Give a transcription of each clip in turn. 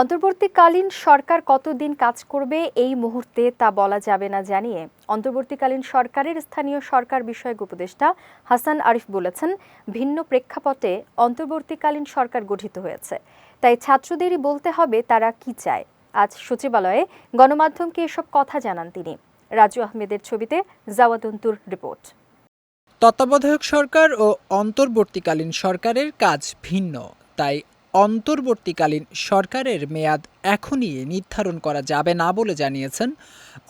অন্তর্বর্তীকালীন সরকার কতদিন কাজ করবে এই মুহূর্তে তা বলা যাবে না জানিয়ে অন্তর্বর্তীকালীন সরকারের স্থানীয় সরকার বিষয়ক উপদেষ্টা হাসান আরিফ বলেছেন, ভিন্ন প্রেক্ষাপটে অন্তর্বর্তীকালীন সরকার গঠিত হয়েছে। তাই ছাত্রদেরই বলতে হবে তারা কি চায়। আজ সচিবালয়ে গণমাধ্যমকে এসব কথা জানান তিনি। রাজু আহমেদের ছবিতে জাওয়াদন্তুর রিপোর্ট। তত্ত্বাবধায়ক সরকার ও অন্তর্বর্তীকালীন সরকারের কাজ ভিন্ন। তাই অন্তর্বর্তীকালীন সরকারের মেয়াদ এখনই নির্ধারণ করা যাবে না বলে জানিয়েছেন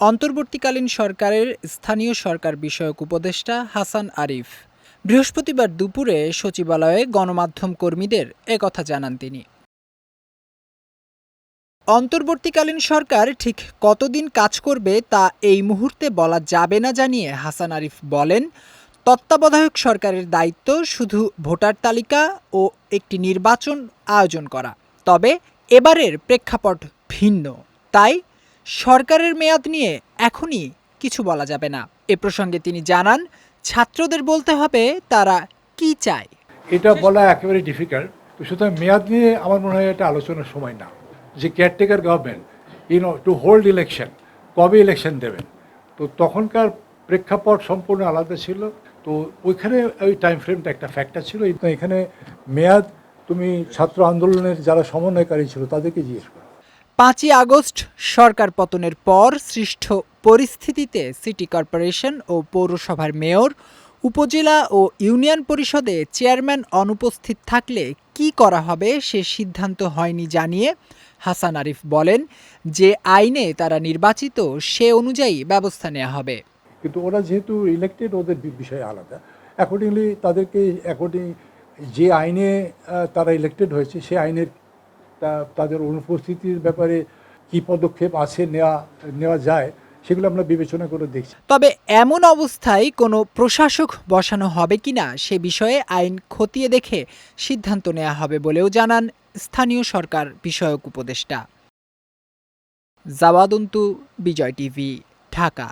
অন্তর্বর্তীকালীন সরকারের স্থানীয় সরকার বিষয়ক উপদেষ্টা হাসান আরিফ। বৃহস্পতিবার দুপুরে সচিবালয়ে গণমাধ্যম কর্মীদের একথা জানান তিনি। অন্তর্বর্তীকালীন সরকার ঠিক কতদিন কাজ করবে তা এই মুহূর্তে বলা যাবে না জানিয়ে হাসান আরিফ বলেন তত্ত্বাবধায়ক সরকারের দায়িত্ব শুধু ভোটার তালিকা ও একটি নির্বাচন আয়োজন করা। তবে এবারের প্রেক্ষাপট ভিন্ন। তাই সরকারের মেয়াদ নিয়ে এখনই কিছু বলা যাবে না। এ প্রসঙ্গে তিনি জানান, ছাত্রদের বলতে হবে তারা কি চায়। এটা বলা একেবারে ডিফিকাল্ট সুতরাং মেয়াদ নিয়ে আমার মনে হয় এটা আলোচনার সময় না। যে caretaker government you know to hold election কবে ইলেকশন দেবেন তো তখনকার প্রেক্ষাপট সম্পূর্ণ আলাদা ছিল। তো ওইখানে ওই টাইম ফ্রেমটা একটা ফ্যাক্টর ছিল। এখানে মেয়াদ, তুমি ছাত্র আন্দোলনের যারা সমন্বয়কারী ছিল, তাদেরকে জিজ্ঞেস করো। পাঁচই আগস্ট, সরকার পতনের পর সৃষ্ট পরিস্থিতিতে সিটি কর্পোরেশন ও পৌরসভার মেয়র, উপজেলা ও ইউনিয়ন পরিষদে চেয়ারম্যান অনুপস্থিত থাকলে কি করা হবে সে সিদ্ধান্ত হয়নি জানিয়ে হাসান আরিফ বলেন যে আইনে তারা নির্বাচিত সে অনুযায়ী ব্যবস্থা নেওয়া হবে। কিন্তু ওরা যেহেতু ইলেক্টেড ওদের বিষয়ে আলাদা। অ্যাকর্ডিংলি তাদেরকে অ্যাকর্ডিং যে আইনে তারা ইলেক্টেড হয়েছে সেই আইনের তাদের অনুপস্থিতির ব্যাপারে কী পদক্ষেপ আছে, নেওয়া নেওয়া যায়, সেগুলো আমরা বিবেচনা করে দেখছি। তবে এমন অবস্থায় কোনো প্রশাসক বসানো হবে কিনা, সে বিষয়ে আইন খতিয়ে দেখে সিদ্ধান্ত নেওয়া হবে বলেও জানান স্থানীয় সরকার বিষয়ক উপদেষ্টা। জাওয়াদন্তু, বিজয় টিভি, ঢাকা।